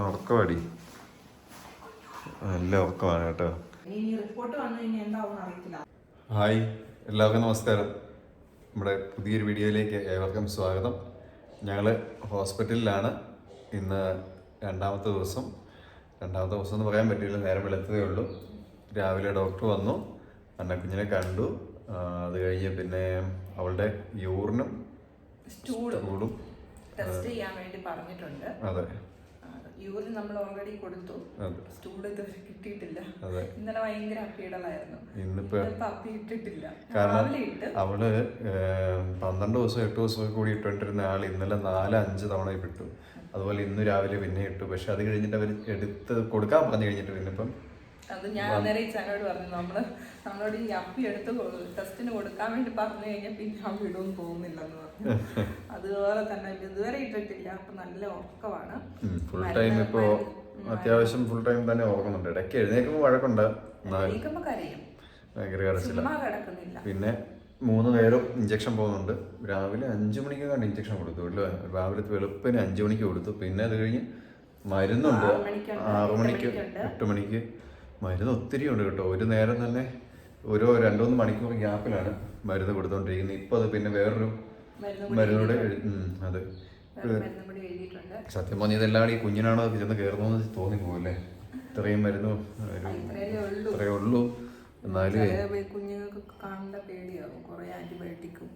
ഉറക്കമാടി നല്ല ഉറക്കമാണ് കേട്ടോ. ഹായ് എല്ലാവർക്കും നമസ്കാരം. നമ്മുടെ പുതിയൊരു വീഡിയോയിലേക്ക് ഏവർക്കും സ്വാഗതം. ഞങ്ങൾ ഹോസ്പിറ്റലിലാണ് ഇന്ന് രണ്ടാമത്തെ ദിവസം. രണ്ടാമത്തെ ദിവസം എന്ന് പറയാൻ പറ്റില്ല നേരം വെളുത്തതേ ഉള്ളൂ. രാവിലെ ഡോക്ടർ വന്നു അന്നക്കുഞ്ഞിനെ കണ്ടു. അത് കഴിഞ്ഞ് പിന്നെ അവളുടെ യൂറിനും സ്റ്റൂളും സ്റ്റൂളും ടെസ്റ്റ് ചെയ്യാൻ വേണ്ടി പറഞ്ഞിട്ടുണ്ട്. അതെ. യൂറിൻ നമ്മൾ ഓൾറെഡി കൊടുത്തു. സ്റ്റൂൾ ഇതുവരെ കിട്ടിയിട്ടില്ല. ഇന്നലെ ഭയങ്കര അപ്പീടലായിരുന്നു ഇന്നിപ്പോ അപ്പി ഇട്ടിട്ടില്ല കാരണം അവൾ പന്ത്രണ്ട് ദിവസം എട്ട് ദിവസം കൂടി ഇട്ടുകൊണ്ടിരുന്ന ആൾ ഇന്നലെ നാല് അഞ്ച് തവണ ഇട്ടു അതുപോലെ ഇന്ന് രാവിലെ പിന്നെ ഇട്ടു. പക്ഷെ അത് കഴിഞ്ഞിട്ട് അവർ എടുത്ത് കൊടുക്കാൻ പറഞ്ഞു കഴിഞ്ഞിട്ട് പിന്നെ ഇപ്പം അത് ഞാൻ അന്നേരം ഈ ചാനോട് പറഞ്ഞു നമ്മൾ നമ്മളോട് ഈ അപ്പി എടുത്ത് ടെസ്റ്റിന് കൊടുക്കാൻ വേണ്ടി പറഞ്ഞു കഴിഞ്ഞാൽ പിന്നെ ആ വീടൊന്നും പോകുന്നില്ലെന്ന് അതുപോലെ തന്നെ ഇതുവരെ ഇട്ടിട്ടില്ല. അപ്പൊ നല്ല ഉറക്കമാണ്. ഫുൾ ടൈം ഇപ്പോ അത്യാവശ്യം ഫുൾ ടൈം തന്നെ ഓർക്കുന്നുണ്ട് ഇടയ്ക്ക് എഴുന്നേക്കുമ്പോൾ വഴക്കുണ്ട്. ഭയങ്കര കരച്ചില്ല പിന്നെ മൂന്ന് നേരം ഇഞ്ചക്ഷൻ പോകുന്നുണ്ട്. രാവിലെ അഞ്ചു മണിക്ക് കണ്ട് ഇഞ്ചക്ഷൻ കൊടുത്തു. രാവിലെ വെളുപ്പിന് അഞ്ചു മണിക്ക് കൊടുത്തു. പിന്നെ അത് കഴിഞ്ഞ് മരുന്നുണ്ട്. ആറ് മണിക്ക്. എട്ട് മണിക്ക്. മരുന്ന് ഒത്തിരി ഉണ്ട് കേട്ടോ. ഒരു നേരം തന്നെ ഓരോ രണ്ടുമൂന്ന് മണിക്കൂർ ഗ്യാപ്പിലാണ് മരുന്ന് കൊടുത്തോണ്ടിരിക്കുന്നത് ഇപ്പൊ അത് പിന്നെ വേറൊരു മരുന്നൂടെ അതെ. സത്യം പറഞ്ഞ ഇതെല്ലാം ഈ കുഞ്ഞിനാണോ ചെന്ന് കയറുന്നോന്ന് തോന്നി പോകല്ലേ ഇത്രയും മരുന്നു ഇത്രയേ ഉള്ളൂ. എന്നാലും ചില പേ- കുഞ്ഞുങ്ങൾക്ക് കാണേണ്ട പേടിയാവും. കുറെ ആന്റിബയോട്ടിക്കും.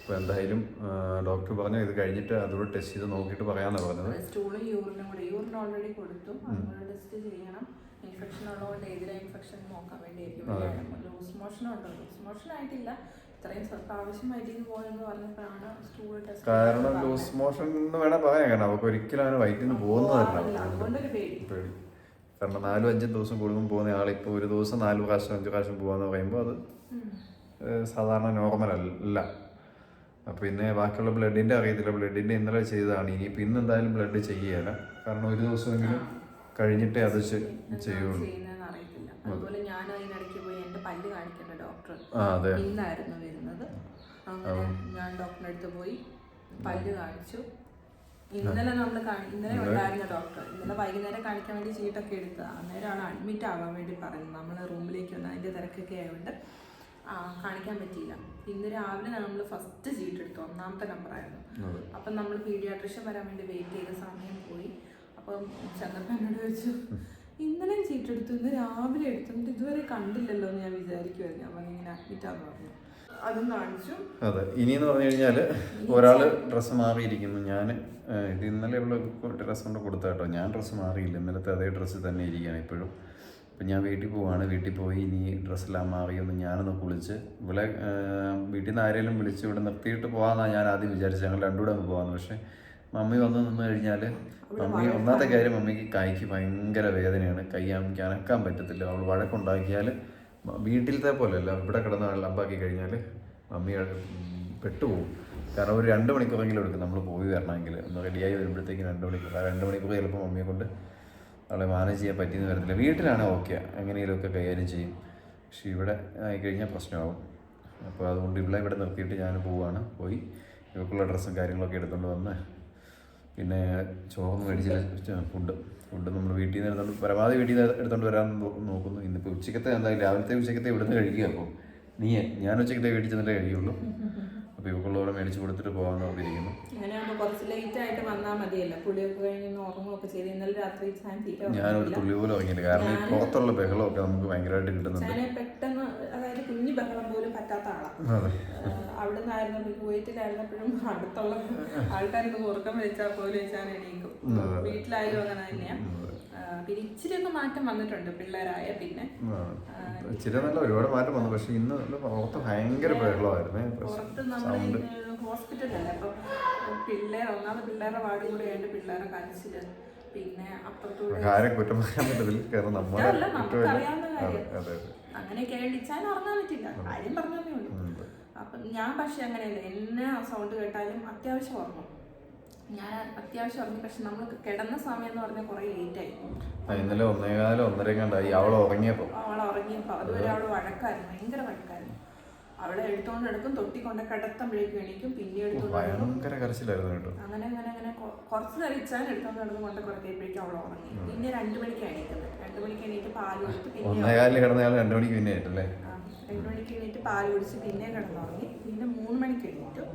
അപ്പോൾ എന്തായാലും ഡോക്ടർ പറഞ്ഞു ഇത് കഴിഞ്ഞിട്ട് അതുകൂടെ ടെസ്റ്റ് ചെയ്ത് നോക്കിയിട്ട് പറയാന്നാ പറഞ്ഞത്. സ്റ്റൂളും യൂറിനും കൂടെ. യൂറിൻ ഓൾറെഡി കൊടുത്തു. അതുകൂടെ ടെസ്റ്റ് ചെയ്യണം. ഇൻഫെക്ഷൻ ഉള്ളതുകൊണ്ട് എതിരെ ഇൻഫെക്ഷൻ നോക്കാൻ വേണ്ടിയായിരിക്കും. ലൂസ് മോഷൻ ഉണ്ട് ലൂസ് മോഷൻ ആയിട്ടില്ല. കാരണം ലൂസ് മോഷൻ എന്ന് വേണേ പറയാം. കാരണം അവർക്ക് ഒരിക്കലും അങ്ങനെ വൈറ്റിന് പോകുന്നതല്ല പേടി. കാരണം നാലും അഞ്ചും ദിവസം കൂടുമ്പോൾ പോകുന്ന ആളിപ്പോൾ ഒരു ദിവസം നാല് പ്രാവശ്യം അഞ്ച് പ്രാവശ്യം പോകാന്ന് പറയുമ്പോൾ അത് സാധാരണ നോർമൽ അല്ല. അപ്പോൾ പിന്നെ ബാക്കിയുള്ള ബ്ലഡിന്റെ അറിയത്തില്ല. ബ്ലഡിന്റെ ഇന്നലെ ചെയ്തതാണ്. ഇനി ഇന്ന് എന്തായാലും ബ്ലഡ് ചെയ്യുകയില്ല കാരണം ഒരു ദിവസമെങ്കിലും കഴിഞ്ഞിട്ടേ അത് ചെയ്യുള്ളൂ. അതുപോലെ ഞാൻ അതിനിടയ്ക്ക് പോയി പല്ല് അതെ ഇന്നായിരുന്നു വരുന്നത്. അങ്ങനെ ഞാൻ ഡോക്ടറിന്റെ അടുത്ത് പോയി പല്ല് കാണിച്ചു. ഇന്നലെ നമ്മൾ ഇന്നലെ ഉണ്ടായിരുന്ന ഡോക്ടർ. ഇന്നലെ വൈകുന്നേരം കാണിക്കാൻ വേണ്ടി ചീട്ടൊക്കെ എടുത്തത്. അന്നേരമാണ് അഡ്മിറ്റ് ആവാൻ വേണ്ടി പറയുന്നത്. നമ്മൾ റൂമിലേക്ക് വന്ന് അതിന്റെ തിരക്കൊക്കെ ആയതുകൊണ്ട് ആ, കാണിക്കാൻ പറ്റിയില്ല. ഇന്ന് രാവിലെ നമ്മൾ ഫസ്റ്റ് ചീട്ട് എടുത്തു. ഒന്നാമത്തെ നമ്പർ ആയിരുന്നു. അപ്പം നമ്മൾ പീഡിയാട്രിഷ്യൻ വരാൻ വേണ്ടി വെയിറ്റ് ചെയ്ത സമയം പോയി. അപ്പം ചന്ദ്രപ്പനോട് ചോദിച്ചു ഇന്നലെയും ചീട്ട് എടുത്തു ഇന്ന് രാവിലെ എടുത്തു. എന്നിട്ട് ഇതുവരെ കണ്ടില്ലല്ലോ എന്ന് ഞാൻ വിചാരിക്കുമായിരുന്നു അപ്പം ഇങ്ങനെ അഡ്മിറ്റാന്ന് പറഞ്ഞു. അതും കാണിച്ചു. അതെ. ഇനിയെന്ന് പറഞ്ഞു കഴിഞ്ഞാൽ ഒരാൾ ഡ്രസ്സ് മാറിയിരിക്കുന്നു. ഞാൻ ഇത് ഇന്നലെ ഉള്ള ഡ്രസ്സ് കൊണ്ട് കൊടുത്ത കേട്ടോ. ഞാൻ ഡ്രസ്സ് മാറിയില്ല. ഇന്നലത്തെ അതേ ഡ്രസ്സ് തന്നെ ഇരിക്കുകയാണ് ഇപ്പോഴും. അപ്പം ഞാൻ വീട്ടിൽ പോവാണ്. വീട്ടിൽ പോയി ഇനി ഡ്രസ്സെല്ലാം മാറിയൊന്ന് ഞാനൊന്ന് കുളിച്ച് ഇവിടെ വീട്ടിൽ നിന്ന് ആരെങ്കിലും വിളിച്ച് ഇവിടെ നിർത്തിയിട്ട് പോകാമെന്നാണ് ഞാൻ ആദ്യം വിചാരിച്ചത്. ഞങ്ങൾ രണ്ടുകൂടെ അങ്ങ് പോകാമെന്ന് പക്ഷേ മമ്മി വന്ന് നിന്ന് കഴിഞ്ഞാൽ മമ്മി ഒന്നാമത്തെ കാര്യം മമ്മിക്ക് കൈക്ക് ഭയങ്കര വേദനയാണ്. കൈ അമ്മയ്ക്ക് അനക്കാൻ പറ്റത്തില്ല. അവൾ വഴക്കുണ്ടാക്കിയാൽ വീട്ടിലത്തെ പോലെയല്ല. ഇവിടെ കിടന്ന് ലമ്പാക്കി കഴിഞ്ഞാൽ മമ്മി പെട്ടുപോകും. കാരണം ഒരു രണ്ട് മണിക്കൂറെങ്കിലും എടുക്കും നമ്മൾ പോയി വരണമെങ്കിൽ ഒന്ന് റെഡിയായി വരുമ്പോഴത്തേക്കും രണ്ട് മണിക്കൂർ. ആ രണ്ട് മണിക്കൂർ ചിലപ്പോൾ മമ്മിയെ കൊണ്ട് അവളെ മാനേജ് ചെയ്യാൻ പറ്റിയെന്ന് വരത്തില്ല. വീട്ടിലാണ് ഓക്കെ. എങ്ങനെയെങ്കിലുമൊക്കെ കൈകാര്യം ചെയ്യും. പക്ഷെ ഇവിടെ ആയിക്കഴിഞ്ഞാൽ പ്രശ്നമാകും അപ്പോൾ അതുകൊണ്ട് ഇവിടെ ഇവിടെ നിർത്തിയിട്ട് ഞാൻ പോവുകയാണ് പോയി ഇവക്കുള്ള ഡ്രസ്സും കാര്യങ്ങളൊക്കെ എടുത്തുകൊണ്ട് വന്ന് പിന്നെ ചോറൊന്നും മേടിച്ചില്ല. ഫുഡ് ഫുഡ് നമ്മൾ വീട്ടിൽ നിന്ന് എടുത്തോണ്ട് പരമാവധി വീട്ടിൽ നിന്ന് എടുത്തോണ്ട് വരാൻ നോക്കുന്നു. ഇന്നിപ്പോൾ ഉച്ചക്കത്തെ എന്തായാലും രാവിലത്തെ ഉച്ചക്കത്തെ ഇവിടുന്ന് കഴിക്കുക അപ്പോൾ നീ ഞാൻ ഉച്ചക്കത്തെ വീട്ടിൽ ചെന്നിട്ടേ കഴിയുള്ളൂ. ഇവക്കുള്ളവരെ മേടിച്ച് കൊടുത്തിട്ട് പോകാമെന്ന് പറഞ്ഞിരിക്കുന്നു കുറച്ച് ലേറ്റ് ആയിട്ട് വന്നാൽ മതിയല്ലോ. കുളിയൊക്കെ കഴിഞ്ഞ് ഒന്ന് ഉറങ്ങുകയൊക്കെ ചെയ്ത് ഇന്നലെ രാത്രി ഞാൻ ഒരു തുള്ളി പോലും ഉറങ്ങിയില്ല കാരണം ഈ പുറത്തുള്ള ബഹളമൊക്കെ നമുക്ക് ഭയങ്കരമായിട്ട് കിട്ടുന്നുണ്ട്. ഞാൻ പെട്ടെന്ന് അതായത് കുഞ്ഞു ബഹളം പോലും പറ്റാത്ത ആളാണ് അതെ. അവിടെ നിന്നായിരുന്നു കുവൈറ്റിലായിരുന്നപ്പോഴും അടുത്തുള്ള ആൾക്കാർക്ക് ഉറക്കം വിളിച്ചാൽ പോലും എണീക്കും. വീട്ടിലായാലും അങ്ങനെ തന്നെയാ. പിന്നെ ഇച്ചിരി ഒക്കെ മാറ്റം വന്നിട്ടുണ്ട് പിള്ളേരായ പിന്നെ. ഇച്ചിരി നല്ല ഒരുപാട് മാറ്റം വന്നു. പക്ഷെ ഇന്ന് പുറത്ത് ഭയങ്കര ബഹളമായിരുന്നു. പുറത്ത് നമ്മൾ ഹോസ്പിറ്റലല്ലേ അപ്പൊ പിള്ളേർ ഒന്നാമത് പിള്ളേരുടെ വാടി കൂടെ ആയിട്ട് പിള്ളേരെ കരച്ചിൽ പിന്നെ അപ്പുറത്തൂടെ ആരും കുറ്റം പറയാൻ പറ്റത്തില്ല. കാരണം നമ്മുടെ അല്ല നമുക്ക് അറിയാവുന്ന കാര്യം. അങ്ങനെയൊക്കെ ഉറങ്ങാൻ പറ്റില്ല. കാര്യം പറഞ്ഞതേ ഉള്ളൂ. അപ്പം ഞാൻ പക്ഷെ അങ്ങനെയല്ല. എന്നെ സൗണ്ട് കേട്ടാലും അത്യാവശ്യം ഉറങ്ങും. ഞാൻ അത്യാവശ്യം ഉറങ്ങി. പക്ഷെ നമ്മൾ കിടന്ന സമയം എന്ന് പറഞ്ഞാൽ കുറേ ലേറ്റ് ആയി. ആ, ഇന്നലെ ഒന്നേകാലം ഒന്നര കണ്ടായി അവൾ ഉറങ്ങിയപ്പോൾ അവൾ ഉറങ്ങിയപ്പോൾ അതുവരെ അവൾ വഴക്കായിരുന്നു. ഭയങ്കര വഴക്കായിരുന്നു. അവളെ എടുത്തോണ്ട് എടുക്കും തൊട്ടി കൊണ്ട് കിടത്തുമ്പോഴേക്കും എണീക്കും പിന്നെ. ഭയങ്കര കരച്ചിലായിരുന്നു കേട്ടോ. അങ്ങനെ അങ്ങനെ അങ്ങനെ കുറച്ച് കഴിച്ചാൽ എടുത്തോണ്ട് നടന്ന് കൊണ്ട് കുറയ്ക്കുമ്പോഴേക്കും അവൾ ഉറങ്ങി. പിന്നെ രണ്ടു മണിക്ക് എണീക്കുന്നത്. രണ്ടു മണിക്ക് എണീറ്റ് പാൽ കുടിച്ച് പിന്നെ കിടന്നയാൾ രണ്ടു മണിക്ക് പിന്നെ ആയിട്ടല്ലേ? രണ്ടു മണിക്ക് എണീറ്റ് പാൽ കുടിച്ച് പിന്നെ കിടന്നുറങ്ങി. പിന്നെ മൂന്ന് മണിക്ക് എണീറ്റു.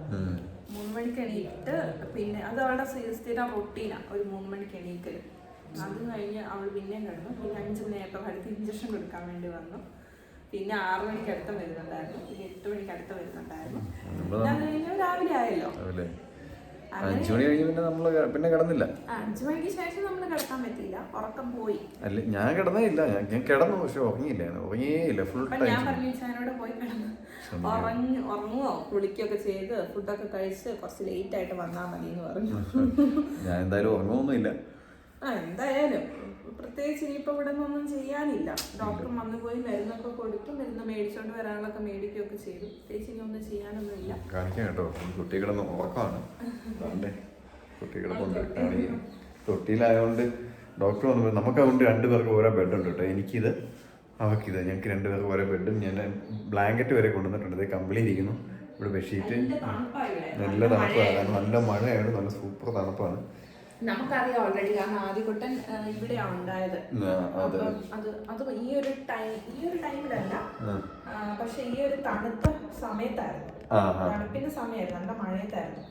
മൂന്ന് മണിക്ക് എണീറ്റ് പിന്നെ അത് അവളുടെ സ്ഥി- സ്ഥിരം റൊട്ടീനാണ് ഒരു മൂന്ന് മണിക്ക് എണീക്കൽ അത് കഴിഞ്ഞ് അവൾ പിന്നെയും കിടന്നു. പിന്നെ അഞ്ച് മണിയായപ്പോൾ അടുത്ത് ഇഞ്ചക്ഷൻ കൊടുക്കാൻ വേണ്ടി വന്നു. പിന്നെ ആറ് മണിക്ക് അടുത്ത് വരുന്നുണ്ടായിരുന്നു പിന്നെ എട്ട് മണിക്ക് അടുത്ത് വരുന്നുണ്ടായിരുന്നു അത് കഴിഞ്ഞ്. രാവിലെ ആയല്ലോ. അഞ്ചു മണി കഴിഞ്ഞ് പിന്നെ നമ്മൾ പിന്നെ കിടന്നില്ല. അഞ്ചു മണിക്ക് ശേഷം നമ്മൾ കിടക്കാൻ പറ്റിയില്ല. ഉറക്കം പോയി. അല്ല ഞാൻ കിടന്നില്ല ഞാൻ ഞാൻ കിടന്നു പക്ഷെ ഉറങ്ങിയില്ല. ഉറങ്ങിയില്ല ഫുൾ ടൈം ഞാൻ പറഞ്ഞു ചാനോട് പോയി കിടന്നു ഉറങ്ങി ഉറങ്ങുവോ? കുളിക്കൊക്കെ ചെയ്ത് ഫുഡൊക്കെ കഴിച്ച് കുറച്ച് ലേറ്റ് ആയിട്ട് വന്നാൽ മതി എന്ന് പറഞ്ഞു. ഞാൻ എന്തായാലും ഉറങ്ങുമൊന്നുമില്ല ആ എന്തായാലും. പ്രത്യേകിച്ച് ഇനിയിപ്പോൾ ഇവിടെ നിന്നൊന്നും ചെയ്യാനില്ല. ഡോക്ടർ വന്നു പോയി മരുന്നൊക്കെ കൊടുത്തു മരുന്ന് മേടിച്ചോണ്ട് വരാനുള്ളൊക്കെ മേടിക്കുകയൊക്കെ ചെയ്തു. പ്രത്യേകിച്ച് ഇനി ഒന്നും ചെയ്യാനൊന്നുമില്ല കാണിക്കാം കേട്ടോ. കുട്ടി കിടന്ന് ഉറക്കമാണ്. അതുകൊണ്ട് കുട്ടി കിടപ്പുണ്ട്. കാണിക്കാം തൊട്ടിയിലായതുകൊണ്ട് ഡോക്ടർ വന്നപ്പോൾ നമുക്ക് അതുകൊണ്ട് രണ്ട് പേർക്ക് ഓരോ ബെഡ് ഉണ്ട് കേട്ടോ. എനിക്കിത് അവക്കിത് ഞങ്ങൾക്ക് രണ്ട് പേർക്ക് ഓരോ ബെഡും. ഞാൻ ബ്ലാങ്കറ്റ് വരെ കൊണ്ടുവന്നിട്ടുണ്ട്. ഇത് കമ്പിളി ഇരിക്കുന്നു. ഇവിടെ ബെഡ്ഷീറ്റ്. നല്ല തണുപ്പാണ് നല്ല മഴയാണ് നല്ല സൂപ്പർ തണുപ്പാണ്. നമുക്കറിയാം ഓൾറെഡി കാരണം ആദ്യകുട്ടൻ ഇവിടെ ഇവിടെയാണ് ഉണ്ടായത്. അതെ. അത് ഈ ഒരു ടൈം ഈ ഒരു ടൈമിലല്ല പക്ഷെ ഈ ഒരു തണുത്ത സമയത്തായിരുന്നു. തണുപ്പിന്റെ സമയമായിരുന്നു നല്ല മഴയത്തായിരുന്നു.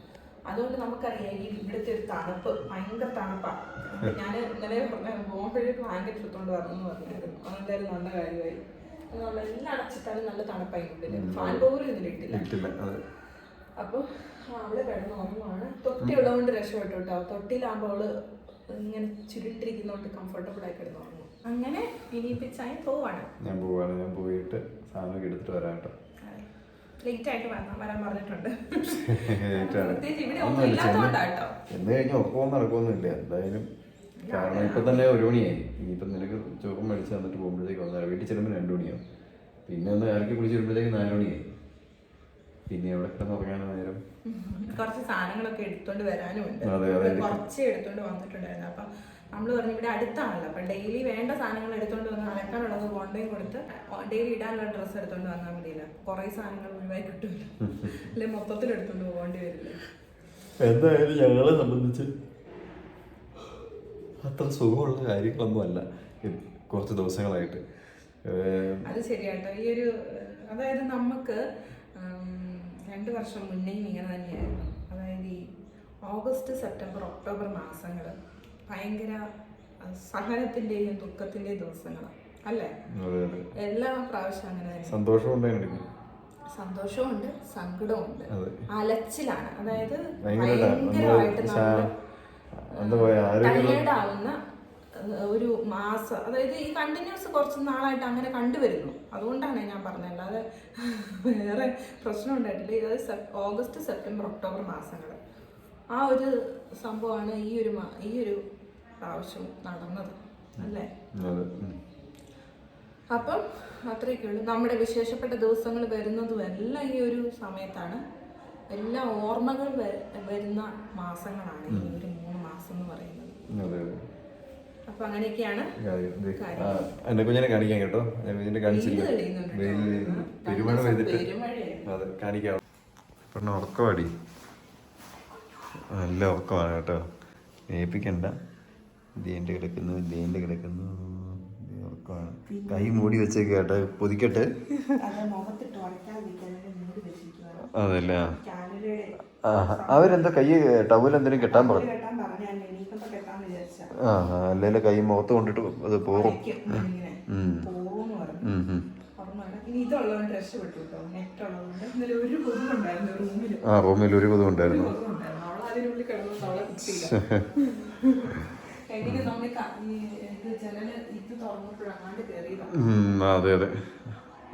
അതുകൊണ്ട് നമുക്കറിയാം ഈ ഇവിടുത്തെ ഒരു തണുപ്പ് ഭയങ്കര തണുപ്പാണ് ഞാൻ ഇന്നലെ പോകുമ്പോഴേ ബ്ലാങ്കറ്റ് എടുത്തോണ്ട് വരണം എന്ന് പറഞ്ഞിരുന്നു. അതെന്തായാലും നല്ല കാര്യമായി. നമ്മൾ എല്ലാം അടച്ചിട്ടാലും നല്ല തണുപ്പായി ഫാൻ പോലും ഇതിലിട്ടില്ല. ഇട്ടില്ല അതെ അപ്പൊ അവൾ കിടന്ന് ഉറങ്ങുവാണ്. തൊട്ടി ഉള്ളതുകൊണ്ട് രക്ഷപ്പെട്ടു കേട്ടോ തൊട്ടിയിലാകുമ്പോൾ അവൾ ഇങ്ങനെ ചുരുണ്ടിരിക്കുന്നോണ്ട് കംഫർട്ടബിൾ ആയി കിടന്ന് ഉറങ്ങും. അങ്ങനെ ഇനിയിപ്പിച്ചായി പോവാണ്. ഞാൻ പോവാണ്. ഞാൻ പോയിട്ട് സാധനമൊക്കെ എടുത്തിട്ട് വരാം കേട്ടോ. ലേറ്റ് ആയിട്ട് വരണം വരാൻ പറഞ്ഞിട്ടുണ്ട്. പ്രത്യേകിച്ച് ഇവിടെ ഒന്നും ഒന്നുമില്ല, ഇല്ലാത്തതുകൊണ്ടാ കേട്ടോ എന്ന് കഴിഞ്ഞാൽ ഒപ്പം നടക്കുമൊന്നുമില്ല എന്തായാലും കാരണം ഇപ്പൊ തന്നെ ഒരു മണിയായി. ഇനിയിപ്പം നിനക്ക് ചോറും മേടിച്ച് തന്നിട്ട് പോകുമ്പോഴത്തേക്ക് വന്നാൽ വീട്ടിൽ ചെല്ലുമ്പോൾ രണ്ടു മണിയാവും. പിന്നെ ഒന്ന് ഇറക്കി കുളിച്ച് വരുമ്പോഴത്തേക്ക് നാല് മണിയായി. പിന്നെ എവിടെ കിടന്ന് നേരം. കുറച്ച് സാധനങ്ങളൊക്കെ എടുത്തോണ്ട് വരാനുമുണ്ട് കുറച്ച് എടുത്തോണ്ട് വന്നിട്ടുണ്ടായിരുന്നു. അപ്പൊ നമ്മൾ പറഞ്ഞു ഇവിടെ അടുത്താണല്ലോ. അപ്പൊ ഡെയിലി വേണ്ട സാധനങ്ങൾ എടുത്തോണ്ട് വന്ന് അലക്കാനുള്ളത് കൊണ്ടേ കൊടുത്ത് ഡെയിലി ഇടാനുള്ള ഡ്രസ്സ് എടുത്തോണ്ട് വന്നാൽ മതിയില്ല. കുറെ സാധനങ്ങൾ ഒഴിവായി കിട്ടുമല്ലോ. അല്ലെ മൊത്തത്തിൽ എടുത്തോണ്ട് പോകേണ്ടി വരില്ലേ? എന്തായാലും ഞങ്ങളെ സംബന്ധിച്ച് അത്ര സുഖമുള്ള കാര്യങ്ങളൊന്നും അല്ല കുറച്ച് ദിവസങ്ങളായിട്ട്. അത് ശരിയാട്ടോ. ഈ ഒരു അതായത് നമുക്ക് രണ്ട് വർഷം മുന്നേയും ഇങ്ങനെ തന്നെയായിരുന്നു. അതായത് ഈ ഓഗസ്റ്റ് സെപ്റ്റംബർ ഒക്ടോബർ മാസങ്ങൾ ഭയങ്കര സഹനത്തിന്റെയും ദുഃഖത്തിന്റെയും ദിവസങ്ങളാണ്. അല്ലേ? എല്ലാ പ്രാവശ്യം അങ്ങനെ തന്നെ. സന്തോഷമുണ്ട് സങ്കടമുണ്ട്. അലച്ചിലാണ്. അതായത് ഭയങ്കര ഭയങ്കരമായിട്ട് നമ്മൾ ഒരു മാസം അതായത് ഈ കണ്ടിന്യൂസ് കുറച്ച് നാളായിട്ട് അങ്ങനെ കണ്ടുവരുന്നു. അതുകൊണ്ടാണ് ഞാൻ പറഞ്ഞത്. അല്ലാതെ വേറെ പ്രശ്നം ഉണ്ടായിട്ടില്ല. ഇത് ഓഗസ്റ്റ് സെപ്റ്റംബർ ഒക്ടോബർ മാസങ്ങൾ ആ ഒരു സംഭവമാണ് ഈ ഒരു ഈ ഒരു പ്രാവശ്യം നടന്നത്. അല്ലേ. അപ്പം അത്രയൊക്കെ ഉള്ളൂ. നമ്മുടെ വിശേഷപ്പെട്ട ദിവസങ്ങൾ വരുന്നതും എല്ലാം ഈ ഒരു സമയത്താണ്. എല്ലാ ഓർമ്മകൾ വരുന്ന മാസങ്ങളാണ് ഈ ഒരു മൂന്ന് മാസം എന്ന് പറയുന്നത്. അപ്പൊ അങ്ങനെയൊക്കെയാണ് എന്റെ കുഞ്ഞിനെ കാണിക്കാൻ കേട്ടോ. എന്റെ കുഞ്ഞിനെ കാണിച്ചില്ല. പെരുമഴ പെയ്തിട്ട്. അതെ കാണിക്കാം. പറഞ്ഞ ഉറക്കമാടി നല്ല ഉറക്കമാണ് കേട്ടോ. ഏൽപ്പിക്കണ്ട. ദേന്റെ കിടക്കുന്നു ദേന്റെ കിടക്കുന്നു. ഉറക്കമാണ്. കൈ മൂടി വെച്ചേക്ക് കേട്ടോ. പൊതിക്കട്ടെ. അതല്ല? അവരെന്തോ കൈ ടവൽ എന്തിനും കെട്ടാൻ പറഞ്ഞു കെട്ടാൻ പറഞ്ഞാൽ എണീക്കുമ്പോ കെട്ടാന്ന് വിചാരിച്ച ആ കൈ മുഖത്ത് കൊണ്ടിട്ട് അത് പോകും ആ റൂമിൽ ഒരു കൊതും ഉണ്ടായിരുന്നു. അതെ അതെ.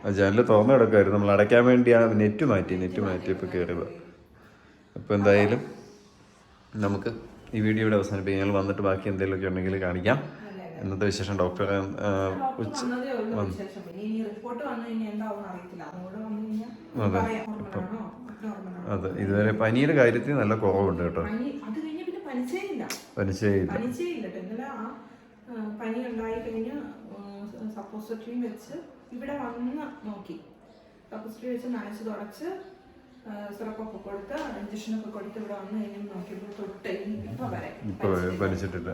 ആ ജനൽ തുറന്നു കിടക്കുമായിരുന്നു നമ്മൾ അടയ്ക്കാൻ വേണ്ടിയാണ് നെറ്റ് മാറ്റി നെറ്റ് മാറ്റി മാറ്റിയപ്പോൾ കയറിയത് അപ്പോൾ എന്തായാലും നമുക്ക് ഈ വീഡിയോ ഇവിടെ അവസാനിപ്പിക്കും ഞങ്ങൾ വന്നിട്ട് ബാക്കി എന്തെങ്കിലുമൊക്കെ ഉണ്ടെങ്കിൽ കാണിക്കാം. ഇന്നത്തെ വിശേഷം ഡോക്ടർ ഉച്ച അതെ. അതെ. ഇതുവരെ പനിയുടെ കാര്യത്തിൽ നല്ല കുറവുണ്ട് കേട്ടോ. പനിച്ചേയില്ല. പനി ഉണ്ടായി കഴിഞ്ഞ് സപ്പോസിറ്ററിയും വെച്ച് ഇവിടെ വന്ന് നോക്കി. സപ്പോസിറ്ററി വെച്ച് നനച്ച് തുടച്ച് സിറപ്പൊക്കെ കൊടുത്ത് ഇഞ്ചക്ഷനൊക്കെ കൊടുത്ത് ഇവിടെ വന്ന് കഴിഞ്ഞ് നോക്കിയപ്പോൾ തൊട്ട് ഇപ്പൊ വരെ ഇപ്പൊ വലിച്ചിട്ടില്ല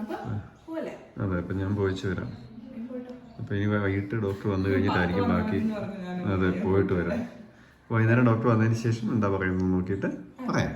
അപ്പൊ പോലെ അതെ ഇപ്പൊ ഞാൻ പോയിച്ചു വരാം. അപ്പൊ ഇനി വൈകിട്ട് ഡോക്ടർ വന്നു കഴിഞ്ഞിട്ടായിരിക്കും ബാക്കി. അതെ പോയിട്ട് വരാം. വൈകുന്നേരം ഡോക്ടർ വന്നതിന് ശേഷം എന്താ പറയുന്നത് നോക്കിയിട്ട് പറയാം.